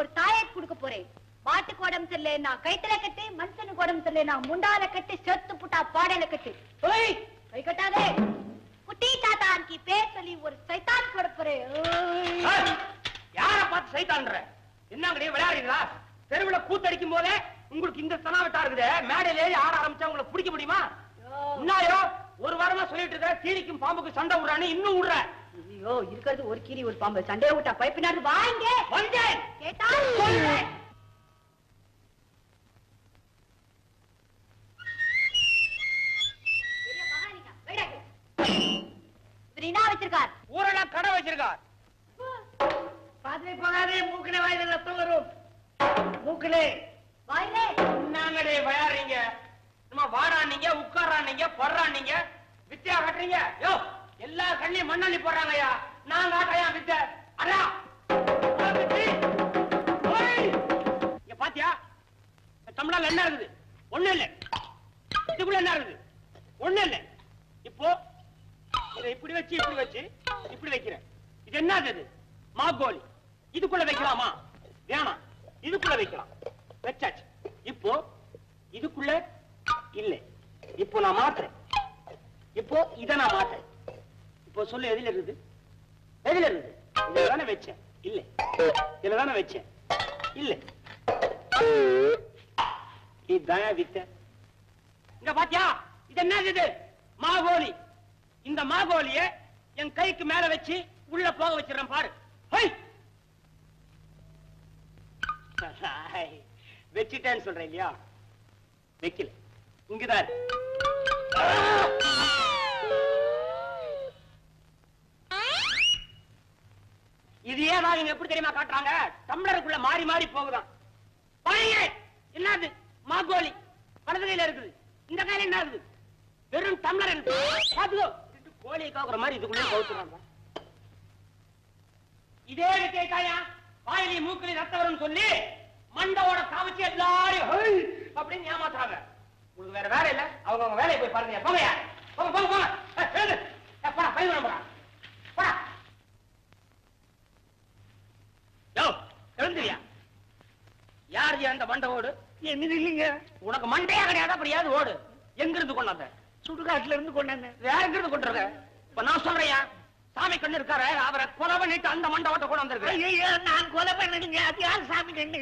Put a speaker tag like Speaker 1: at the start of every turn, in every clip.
Speaker 1: ஒரு தாயத் கொடுக்க போறேன். மாட்டுக்கு உடம்பு சரியில்லை நான் கைத்துல கட்டு மனுஷனுக்கு உடம்பு சரியில்லை நான் முண்டால கட்டு செத்து புட்டா பாடையில கட்டு. ஓய் கை கட்டாதே. குட்டி தாத்தான் கி பேர் சொல்லி ஒரு சைத்தான் போட போறேன்.
Speaker 2: யார பார்த்து சைத்தான்ற? என்னங்கடி விளையாடுறீங்களா? தெருவுல கூத்தடிக்கும் போதே உங்களுக்கு இந்த தனாவட்டா இருக்குது. மேடையில ஏறி ஆட ஆரம்பிச்சா உங்களை பிடிக்க முடியுமா? என்னாயோ ஒரு வாரமா சொல்லிட்டு இருக்க கீரிக்கும் பாம்புக்கு சண்டை விடுறான்னு இன்னும் விடுற.
Speaker 1: ஐயோ இருக்கிறது ஒரு கீரி ஒரு பாம்பு. சண்டையை விட்டா பைப்பினாரு வாங்க.
Speaker 2: வந்தேன்.
Speaker 1: கேட்டா சொல்றேன். வச்சிருக்கார்.
Speaker 2: ஊரெல்லாம் கடை வச்சிருக்கார்.
Speaker 3: பாதிலே போகாதே மூக்கிலே வாயில ரத்தம் வரும். மூக்கிலே.
Speaker 1: வாயிலே.
Speaker 2: என்னங்கடி விளையாடுறீங்க சும்மா வாடானீங்க உட்காரானீங்க படுறானீங்க வித்தியா கட்டுறீங்க? யோ எல்லா கண்ணையும் மண்ணள்ளி போடுறாங்கய்யா. நான் காட்டையா வித்த பாத்தியா? என்ன இருக்குது? ஒண்ணு இல்ல. இதுக்குள்ள என்ன இருக்குது? ஒண்ணு இல்ல. இப்போ இதை இப்படி வச்சு இப்படி வச்சு இப்படி வைக்கிறேன். இது என்ன இது? மாகோலி இதுக்குள்ள வைக்கலாமா? வேணாம். இதுக்குள்ள வைக்கலாம். வச்சாச்சு. இப்போ இதுக்குள்ள இல்ல. இப்போ நான் மாத்துறேன். இப்போ இதை நான் மாத்துறேன். இப்போ சொல்லு எதுல இருக்குது? எதுல இருக்குது இதுல தானே வச்சேன். இல்ல. இதுல தானே வச்சேன். இல்ல. இதுதான் வித்த. இங்க பாத்தியா? இது என்னது இது? மாகோலி. இந்த மாகோலிய என் கைக்கு மேல வச்சு உள்ள போக வச்சிடறேன் பாரு. ஹை! வச்சிட்டேன்னு சொல்றேன் இல்லையா? வைக்கல. இங்கதான். இவங்க எப்படி தெரியுமா காட்டுறாங்க? டம்ளருக்குள்ள மாறி மாறி போகுதான். பாருங்க என்னது? மாகோலி வலது கையில இருக்குது. இந்த கையில என்ன இருக்குது? வெறும் டம்ளர் பாத்துக்கோ. கோழியை காக்குற மாதிரி இதுக்குள்ளே கவுத்துறாங்க. இதே வித்தியை தாயா. வாயிலி மூக்கிலி ரத்தம் வரும்னு சொல்லி மண்டவோட காமிச்சு எல்லாரையும் அப்படின்னு ஏமாத்துறாங்க. உங்களுக்கு வேற வேலை இல்ல? அவங்க அவங்க வேலையை போய் பாருங்க. போங்க போங்க போங்க போங்க ஏய், எழுந்து. ஏய், போடா பையன் போடா போடா யோ எழுந்துறியா யார் அந்த மண்டை ஓடு
Speaker 3: என்ன இல்லைங்க?
Speaker 2: உனக்கு மண்டையா கிடையாது? அப்படியாவது ஓடு. எங்க இருந்து கொண்டாந்த
Speaker 3: சுடுகாட்டுல இருந்து கொண்டாந்தேன்
Speaker 2: வேற எங்க இருந்து? இப்ப நான் சொல்றையா சாமி கண்ணு இருக்காரு அவரை கொலை பண்ணிட்டு அந்த மண்டபத்தை கொண்டு வந்திருக்கேன்
Speaker 3: நான் கொலை பண்ணணுங்க அது யார் சாமி கண்ணு.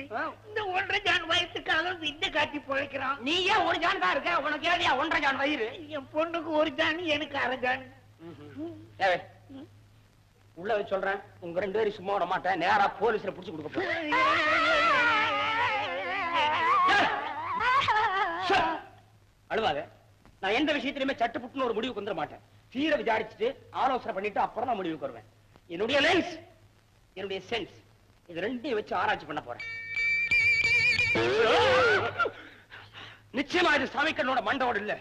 Speaker 3: இந்த ஒன்றரை ஜான் வயசுக்காக வித்தை காட்டி பிழைக்கிறான்.
Speaker 2: நீ ஏன் ஒரு ஜான் தான் இருக்க? உனக்கு ஏடியா ஒன்றரை ஜான் வயிறு?
Speaker 3: என் பொண்ணுக்கு ஒரு ஜான் எனக்கு அரை ஜான்.
Speaker 2: உள்ள சொல்றேன். உங்க ரெண்டு பேரும் சும்மா விட மாட்டேன். நேரா போலீஸ்ல புடிச்சு கொடுக்க போறேன். அழுவாத. நான் எந்த விஷயத்திலுமே சட்டுப்புட்டுன்னு ஒரு முடிவுக்கு வந்துட மாட்டேன். தீர விசாரிச்சுட்டு ஆலோசனை பண்ணிட்டு அப்புறம் நான் முடிவுக்கு வருவேன். என்னுடைய லென்ஸ் என்னுடைய சென்ஸ் இது ரெண்டையும் வச்சு ஆராய்ச்சி பண்ண போறேன். நிச்சயமா இது சாமிக்கண்ணோட மண்டோடு இல்ல.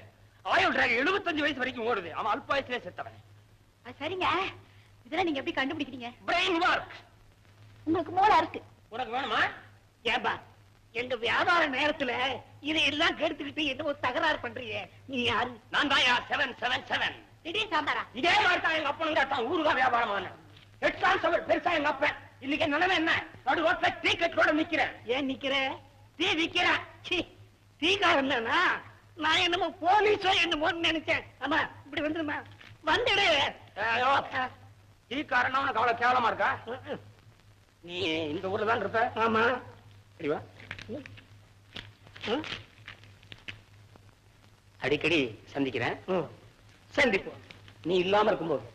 Speaker 2: ஆயுள் டிராக 75 வயசு வரைக்கும் ஓடுது. அவன் அல்பாயத்திலே செத்தவன்.
Speaker 1: சரிங்க. இதெல்லாம் நீங்க எப்படி கண்டுபிடிக்கிறீங்க?
Speaker 2: பிரெயின் ஒர்க்
Speaker 1: உங்களுக்கு மூளை இருக்கு.
Speaker 2: உனக்கு வேணுமா?
Speaker 3: ஏன்பா? எங்க வியாபார நேரத்துல இதையெல்லாம் கெடுத்துக்கிட்டு என்னமோ தகராறு பண்றீங்க. நீ யாரு?
Speaker 2: நான் தான் செவன் செவன் செவன்
Speaker 1: திடீர் சாம்பாரா?
Speaker 2: இதே மாதிரி தான் எங்க அப்பனுங்க தான் ஊருகா வியாபாரமான எட்டாம் சவர் பெருசா எங்க அப்பன். இன்னைக்கு நிலைமை என்ன? நடு ரோட்ல டீ கட்டோட நிக்கிறேன்.
Speaker 3: ஏன் நிக்கிற?
Speaker 2: டீ விக்கிறேன்.
Speaker 3: சீ, தீக்காரன் தானா நான் என்னமோ போலீஸோ என்னமோன்னு நினைச்சேன். ஆமா இப்படி வந்துருமா வந்துடு.
Speaker 2: டீ காரனா உனக்கு அவ்வளவு கேவலமா இருக்கா? நீ இந்த ஊர்ல தான் இருப்ப?
Speaker 3: ஆமா.
Speaker 2: சரிவா அடிக்கடி சந்திக்கிறேன்.
Speaker 3: சந்திப்போம்.
Speaker 2: நீ இல்லாம இருக்கும்போது.